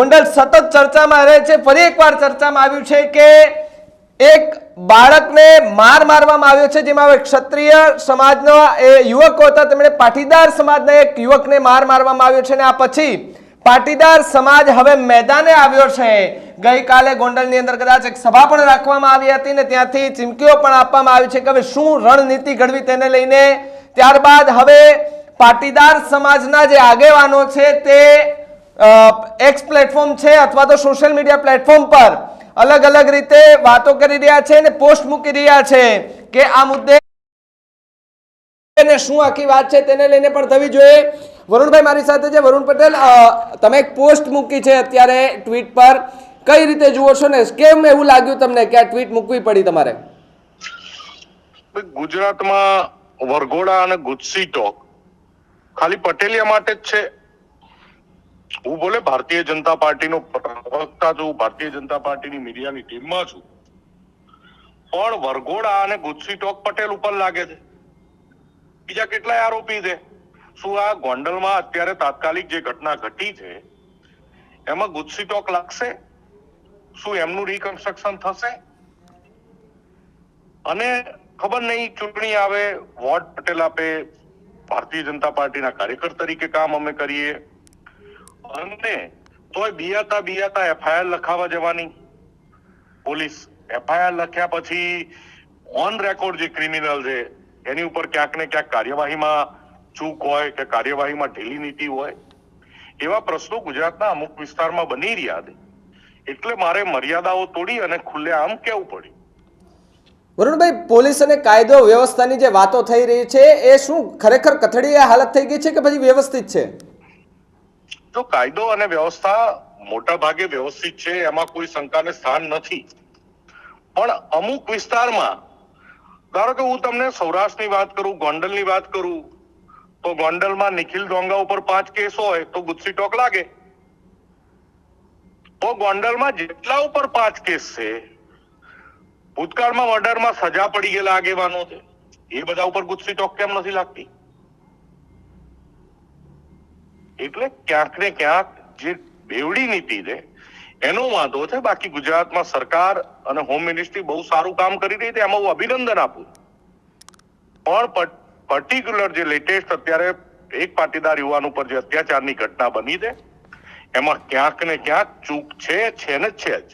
ગોંડલ સતત ચર્ચામાં રહે છે. ફરી એકવાર ચર્ચામાં આવ્યું છે કે એક બાળકને માર મારવામાં આવ્યો છે, જેમાં હવે ક્ષત્રિય સમાજનો એ યુવકો હતા. તેમણે પાટીદાર સમાજના એક યુવકને માર મારવામાં આવ્યો છે અને આ પછી પાટીદાર સમાજ હવે મેદાને આવ્યો છે. ગઈકાલે ગોંડલની અંદર કદાચ એક સભા પણ રાખવામાં આવી હતી ને ત્યાંથી ચીમકીઓ પણ આપવામાં આવી છે કે હવે શું રણનીતિ ઘડવી તેને લઈને. ત્યારબાદ હવે પાટીદાર સમાજના જે આગેવાનો છે તે એક્સ પ્લેટફોર્મ છે અથવા તો સોશિયલ મીડિયા પ્લેટફોર્મ પર અલગ અલગ રીતે વાતો કરી રહ્યા છે અને પોસ્ટ મૂકી રહ્યા છે કે આ મુદ્દે શું આખી વાત છે તેને લઈને પણ થવી જોઈએ. વરુણભાઈ, મારી સાથે છે. વરુણ પટેલ તમે એક પોસ્ટ મૂકી છે અત્યારે ટ્વીટ પર. કઈ રીતે જુઓ છો ને? કેમ એવું લાગ્યું તમને કે આ ટ્વીટ મૂકવી પડી તમારે? ગુજરાતમાં વરઘોડા અને ગુજસી ટોક ખાલી પટેલિયા માટે જ છે. હું બોલે, ભારતીય જનતા પાર્ટીનો પ્રવક્તા છું, ભારતીય જનતા પાર્ટીની મીડિયાની ટીમમાં છું. પણ વરઘોડા અને ગુજસી ટોક પટેલ ઉપર લાગે છે. બીજા કેટલાય આરોપી છે? શું આ ગોંડલમાં અત્યારે તાત્કાલિક જે ઘટના ઘટી છે, એમાં ગુજસી ટોક લાગશે? શું એમનું રિકન્સ્ટ્રક્શન થશે? અને ખબર નહીં, ચૂંટણી આવે વોર્ડ પટેલ આપે, ભારતીય જનતા પાર્ટીના કાર્યકર તરીકે કામ અમે કરીએ. અને તોય બિયાતા બિયાતા એફઆઈઆર લખાવા જવાની. પોલીસ એફઆઈઆર લખ્યા પછી ઓન રેકોર્ડ જે ક્રિમિનલ છે, એની ઉપર ક્યાંક ને ક્યાંક કાર્યવાહીમાં ચૂક હોય કે કાર્યવાહીમાં ઢીલી નીતિ હોય, એવા પ્રશ્નો ગુજરાતના અમુક વિસ્તારમાં બની રહ્યા છે. એટલે મારે મર્યાદાઓ તોડી અને ખુલ્લે આમ કેવું પડ્યું? વરુણભાઈ, પોલીસ અને કાયદો વ્યવસ્થાની જે વાતો થઈ રહી છે, એ શું ખરેખર કથળીય હાલત થઈ ગઈ છે કે પછી વ્યવસ્થિત છે? જો કાયદો અને વ્યવસ્થા મોટા ભાગે વ્યવસ્થિત છે, એમાં કોઈ શંકાને સ્થાન નથી. પણ અમુક વિસ્તારમાં, ધારો કે હું તમને સૌરાષ્ટ્રની વાત કરું, ગોંડલની વાત કરું, તો ગોંડલમાં નિખિલ ડોંગા ઉપર પાંચ કેસ હોય, તો ગુસ્સી ટોક લાગે. તો ગોંડલમાં જેટલા ઉપર પાંચ કેસ છે, ભૂતકાળમાં મર્ડરમાં સજા પડી ગયેલા આગેવાનો છે. એ બધા ઉપર ગુસ્સી ટોક કેમ નથી લાગતી? એટલે ક્યાંક ને ક્યાંક જે બેવડી નીતિ છે, એનો વાંધો છે. બાકી ગુજરાતમાં સરકાર અને હોમ મિનિસ્ટ્રી બહુ સારું કામ કરી રહી છે. એમાં હું અભિનંદન આપું પણ પર્ટિક્યુલર જે લેટેસ્ટ અત્યારે એક પાટીદાર યુવાન ઉપર જે અત્યાચારની ઘટના બની છે, એમાં ક્યાંક ને ક્યાંક ચૂક છે છે ને છે જ.